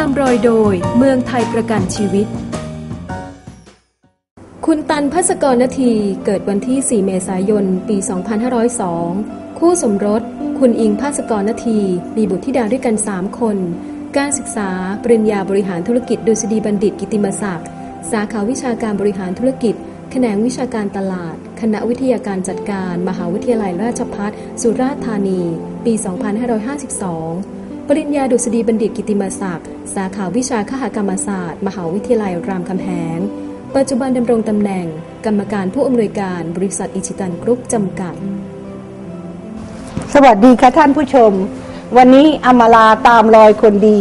ามรอยโดยเมืองไทยประกันชีวิต คุณตันพัสกรนาทีเกิดวันที่ 4 เมษายน ปี 2502 คู่สมรส คุณอิงพัสกรนาทีมีบุตรธิดาด้วยกัน 3 คน การศึกษา ปริญญาบริหารธุรกิจดุษฎีบัณฑิตกิติมศักดิ์ สาขาวิชาการบริหารธุรกิจ แขนงวิชาการตลาด คณะวิทยาการจัดการ มหาวิทยาลัยราชภัฏสุราษฎร์ธานี ปี 2552 ปริญญาดุษฎีบัณฑิตกิติมศักดิ์ สาขาวิชาคหกรรมศาสตร์ มหาวิทยาลัยรามคำแหง ปัจจุบันดำรงตำแหน่ง กรรมการผู้อำนวยการบริษัทอิชิตันกรุ๊ปจำกัด สวัสดีค่ะท่านผู้ชม วันนี้อมลาตามรอยคนดี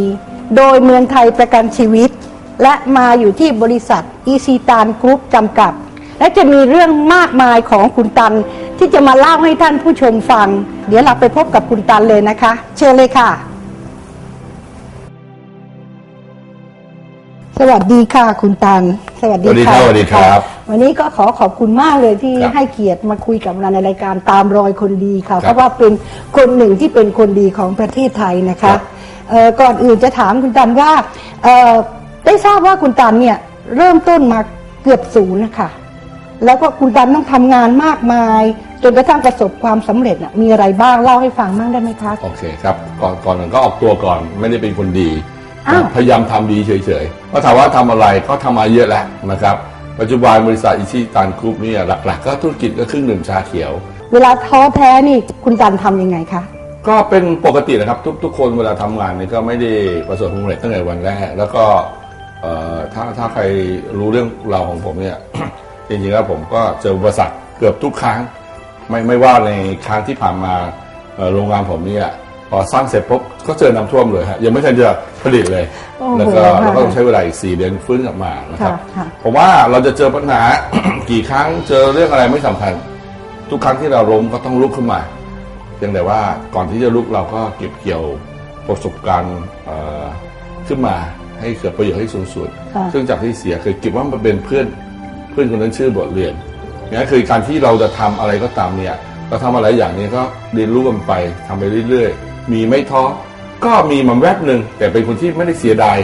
โดยเมืองไทยประกันชีวิต และมาอยู่ที่บริษัทอีซีตานกรุ๊ปจำกัด และจะมีเรื่องมากมายของคุณตัน ที่จะมาเล่าให้ท่านผู้ชมฟัง เดี๋ยวเราไปพบกับคุณตันเลยนะคะ เชิญเลยค่ะ สวัสดีค่ะคุณตัน สวัสดีสวัสดีครับสวัสดีครับ วันนี้ก็ขอขอบคุณมากเลยที่ครับให้เกียรติมาคุยกับเราในรายการตามรอยคนดีค่ะครับเพราะว่าเป็นคนหนึ่งที่เป็นคนดีของประเทศไทยนะครัคะบเอ่อก่อนอื่นจะถามคุณตันว่าเอ่อได้ทราบว่าคุณตันเนี่ยเริ่มต้นมาเกือบศูนย์นะคะแล้วก็คุณตันต้องทำงานมากมาย จนกระทั่งประสบความสำเร็จน่ะมีอะไรบ้างเล่าให้ฟังบ้างได้ไหมคะโอเคครับก่อนก่อนอื่นก็ออกตัวก่อนไม่ได้เป็นคนดี อ้าว พยายามทำดีเฉยๆก็ถามว่าทำอะไรก็ทำมาเยอะแล้วนะครับ ปัจจุบันบริษัทอิชิตันกรุ๊ปเนี่ยหลัก ๆ ก็ธุรกิจก็เครื่องดื่มชาเขียว เวลาท้อแท้นี่คุณตันทำยังไงคะ ก็เป็นปกตินะครับทุกทุกคนเวลาทำงานเนี่ยก็ไม่ได้ประสบความสำเร็จตั้งแต่วันแรก แล้วก็เอ่อถ้าถ้าใครรู้เรื่องราวของผมเนี่ย จริงๆแล้วผมก็เจออุปสรรคเกือบทุกครั้ง ไม่ไม่ว่าในครั้งที่ผ่านมาเอ่อโรงงานผมเนี่ย พอสร้างเสร็จปุ๊บก็เจอน้ำท่วมเลยฮะยังไม่ทันจะผลิตเลย โอ้โหแล้วก็ค่ะแล้วก็ต้องใช้เวลาอีกสี่เดือนฟื้นกลับมานะครับค่ะค่ะ ผมว่าเราจะเจอปัญหา กี่ครั้งเจอเรื่องอะไรไม่สำคัญ ทุกครั้งที่เราล้มก็ต้องลุกขึ้นมาเพียงแต่ว่าก่อนที่จะลุกเราก็เก็บเกี่ยวประสบการณ์เอ่อขึ้นมาให้เกิดประโยชน์ให้สูงสุด ค่ะ ซึ่งจากที่เสียคือเก็บว่ามันเป็นเพื่อนเพื่อนคนนั้นชื่อบทเรียนนี่คือการที่เราจะทำอะไรก็ตามเนี่ยเราทำอะไรอย่างนี้ก็เรียนรู้กันไปทำไปเรื่อยๆ มีไม่ท้อก็มีมันแวบหนึ่งแต่เป็นคนที่ไม่ได้เสียดาย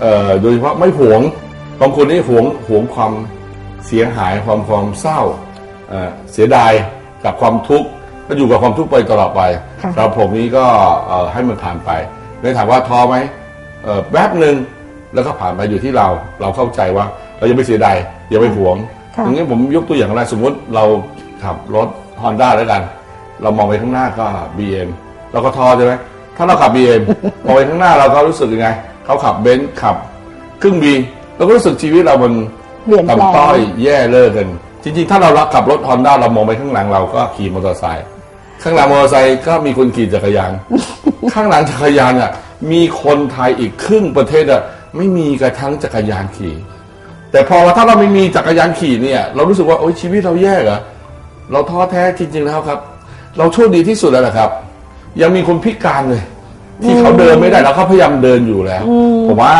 เอ่อโดยเฉพาะไม่หวงบางคนนี่หวงหวงความเสียหายความความเศร้าเอ่อเสียดายกับความทุกข์ก็อยู่กับความทุกข์ไปตลอดไปค่ะสำหรับผมนี่ก็เอ่อให้มันผ่านไปเลยถามว่าท้อไหมเอ่อแป๊บหนึ่งแล้วก็ผ่านไปอยู่ที่เราเราเข้าใจว่า เรายังไม่เสียดายอย่าไปหวงค่ะอย่างนี้ผมยกตัวอย่างอะไรสมมติเราขับรถ Honda แล้วกัน เรามองไปข้างหน้าก็ BM เราก็ท้อใช่ไหมถ้าเราขับ BM มองไปข้างหน้าเราก็รู้สึกยังไงเขาขับเบนซ์ขับครึ่งบีเราก็รู้สึกชีวิตเรามันเปลี่ยนแปลงต่ำต้อยแย่เลิกกัน จริงๆ ถ้าเรารักขับรถ Honda เรามองไปข้างหลังเราก็ขี่มอเตอร์ไซค์ข้างหลังมอเตอร์ไซค์ก็มีคนขี่จักรยาน ข้างหลังจักรยานอะมีคนไทยอีกครึ่งประเทศอะไม่มีกระทั่งจักรยานขี่ แต่พอถ้าเราไม่มีจักรยานขี่เนี่ย เรารู้สึกว่าโอ๊ยชีวิตเราแย่เหรอเราท้อแท้จริงๆแล้วครับ เราโชคดีที่สุดแล้วนะครับ ยังมีคนพิการเลย ที่เขาเดินไม่ได้แล้วเขาพยายามเดินอยู่แล้ว ผมว่า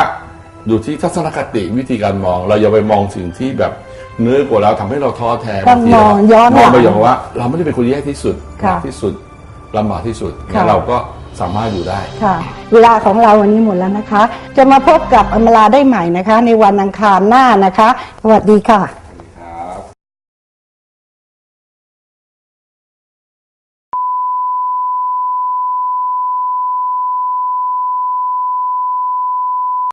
อยู่ที่ทัศนคติวิธีการมอง เราอย่าไปมองสิ่งที่แบบเนื้อกว่าเราทำให้เราท้อแท้ต้องบางทีมองย้อนมองไปหลังอย่างว่า เราไม่ได้เป็นคนแย่ที่สุดค่ะหนักที่สุดลำบากที่สุดค่ะแล้วเราก็สามารถอยู่ได้ค่ะ เวลาของเราวันนี้หมดแล้วนะคะ จะมาพบกับอมลาได้ใหม่นะคะ ในวันอังคารหน้านะคะ สวัสดีค่ะ